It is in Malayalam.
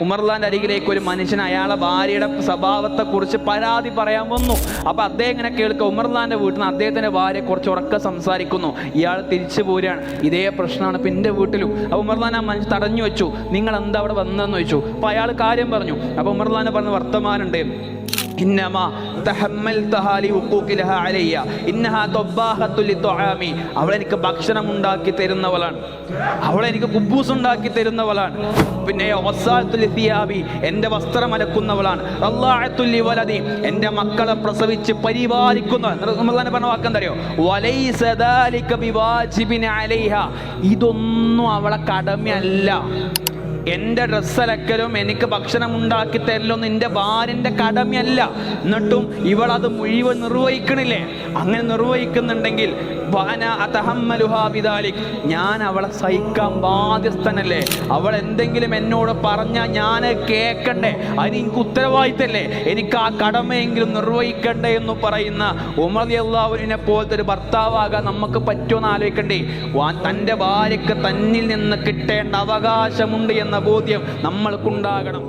ഉമർലാന്റെ അരികിലേക്ക് ഒരു മനുഷ്യൻ അയാളെ ഭാര്യയുടെ സ്വഭാവത്തെക്കുറിച്ച് പരാതി പറയാൻ വന്നു. അപ്പൊ അദ്ദേഹം ഇങ്ങനെ കേൾക്കുക ഉമർലാന്റെ വീട്ടിൽ നിന്ന് അദ്ദേഹത്തിന്റെ ഭാര്യ കുറച്ച് ഉറക്കം സംസാരിക്കുന്നു. ഇയാൾ തിരിച്ചു പോരുകയാണ്. ഇതേ പ്രശ്നമാണ് ഇപ്പൊ എന്റെ വീട്ടിലും. അപ്പൊ ഉമർലാൻ ആ മനുഷ്യൻ തടഞ്ഞു വെച്ചു. നിങ്ങൾ എന്താ അവിടെ വന്നതെന്ന് ചോദിച്ചു. അപ്പൊ അയാൾ കാര്യം പറഞ്ഞു. അപ്പോൾ ഉമർലാനെ പറഞ്ഞ വർത്തമാനുണ്ട് ഇന്നമാ തഹമ്മൽതഹാ ലിഹുഖൂഖിലഹാ അലയ്യ. ഇന്നഹാ ത്വബ്ബാഹത്തു ലിത്വആമി. അവൾ എനിക്ക് ഭക്ഷണം ഉണ്ടാക്കി തരുന്നവളാണ് അവൾ എനിക്ക് കുബൂസ് ഉണ്ടാക്കി തരുന്നവളാണ് പിന്നെ വസ്സാഅത്തു ലിസിയാബി. എന്റെ വസ്ത്രം അലക്കുന്നവളാണ് റള്ളാഅത്തു ലിവലദി. എന്റെ മക്കളെ പ്രസവിച്ച് പരിപാലിക്കുന്ന റമളാൻ പറഞ്ഞ വാക്കെന്തറിയോ വലൈസ ദാലിക ബിവാജിബിൻ അലൈഹ ഇതൊന്നും അവളെ കടമയല്ല എന്റെ ഡ്രസ്സ് അലക്കലും എനിക്ക് ഭക്ഷണം ഉണ്ടാക്കി തരലും നിന്റെ ഭാര്യന്റെ കടമയല്ല. എന്നിട്ടും അത് മുഴുവൻ നിർവഹിക്കണില്ലേ? അങ്ങനെ നിർവഹിക്കുന്നുണ്ടെങ്കിൽ. ഞാൻ അവളെ സഹിക്കാൻ ബാധ്യസ്ഥനല്ലേ? അവൾ എന്തെങ്കിലും എന്നോട് പറഞ്ഞാൽ ഞാൻ കേൾക്കണ്ടേ അതിന് എനിക്ക് ഉത്തരവാദിത്തല്ലേ? എനിക്ക് ആ കടമയെങ്കിലും നിർവഹിക്കണ്ടേ എന്ന് പറയുന്ന ഉമർ അള്ളാഹുവിനെ പോലത്തെ ഒരു ഭർത്താവാകാൻ നമുക്ക് പറ്റുമെന്ന് ആലോചിക്കണ്ടേ? തന്റെ ഭാര്യക്ക് തന്നിൽ നിന്ന് കിട്ടേണ്ട അവകാശമുണ്ട് എന്ന ബോധ്യം നമ്മൾക്കുണ്ടാകണം.